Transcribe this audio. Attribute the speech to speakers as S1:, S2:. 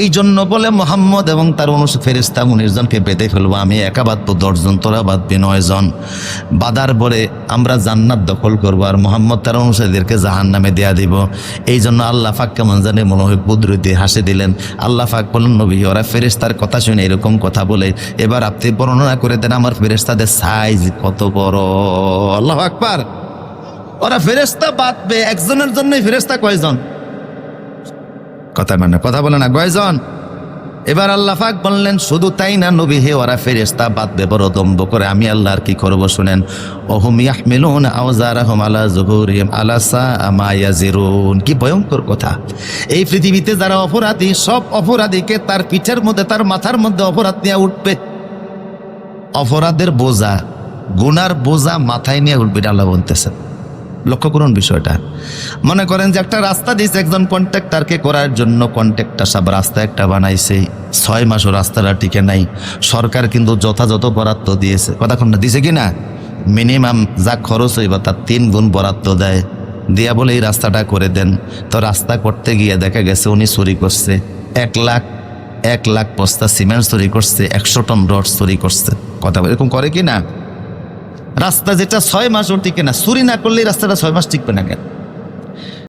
S1: এই জন্য বলে মোহাম্মদ এবং তার অনুষ্ঠ ফেরিস্তা উনিশজনকে বেঁধে ফেলব। আমি একা বাঁধবো, দশজন তোরা বাঁধবি, নয়জন। বাদার পরে আমরা জান্নাত দখল করব আর মোহাম্মদ তার অনুসারীদেরকে জাহান নামে দেয়া দিব। এই জন্য আল্লাহ ফাক কেমন জানে মনে হয় কুদরতি হাসে দিলেন। আল্লাহ ফাক বলেন, নবী, ওরা ফেরেস্তার কথা শুনে এরকম কথা বলে। এবার আপনি বর্ণনা করে দেন আমার ফেরেস্তাদের সাইজ কত বড়? আল্লাহ আকবার। ওরা ফেরেস্তা বাঁধবে, একজনের জন্যই ফেরেস্তা কয়জন? কথা মানে কথা বলে না, কয়জন? এবার আল্লাহ পাক বললেন, শুধু তাই না, নবী হে, ওরা ফেরেস্তা বাঁধবে বড় দম্ব করে আমি আল্লাহর কি করব শুনেন? ওহুম ইয়াহমিলুন আওজারাহুম আলা কি ভয়ঙ্কর কথা। এই পৃথিবীতে যারা অপরাধী, সব অপরাধীকে তার পিঠের মধ্যে, তার মাথার মধ্যে অপরাধ নিয়ে উঠবে। অপরাধের বোঝা, গুনার বোঝা মাথায় নিয়ে উঠবে আল্লাহ বলতেছেন। লক্ষ্য করুন বিষয়টা। মনে করেন যে একটা রাস্তা দিয়েছে, একজন কন্ট্রাক্টারকে করার জন্য কন্ট্রাক্টার সব রাস্তা একটা বানাইছে, ছয় মাসও রাস্তাটা টিকে নাই, সরকার কিন্তু যথাযথ বরাদ্দ দিয়েছে। কথা কোনটা দিছে কি না? মিনিমাম যা খরচ হইবা তার তিন গুণ বরাদ্দ দেয়। দিয়া বলে এই রাস্তাটা করে দেন। তো রাস্তা করতে গিয়ে দেখা গেছে উনি চুরি করছে। এক লাখ এক লাখ বস্তা সিমেন্ট চুরি করছে, একশো টন রড চুরি করছে। কথা এরকম করে কি না? রাস্তা যেটা ছয় মাসও টিকে না, চুরি না করলে রাস্তাটা ছয় মাস টিকবে না কেন?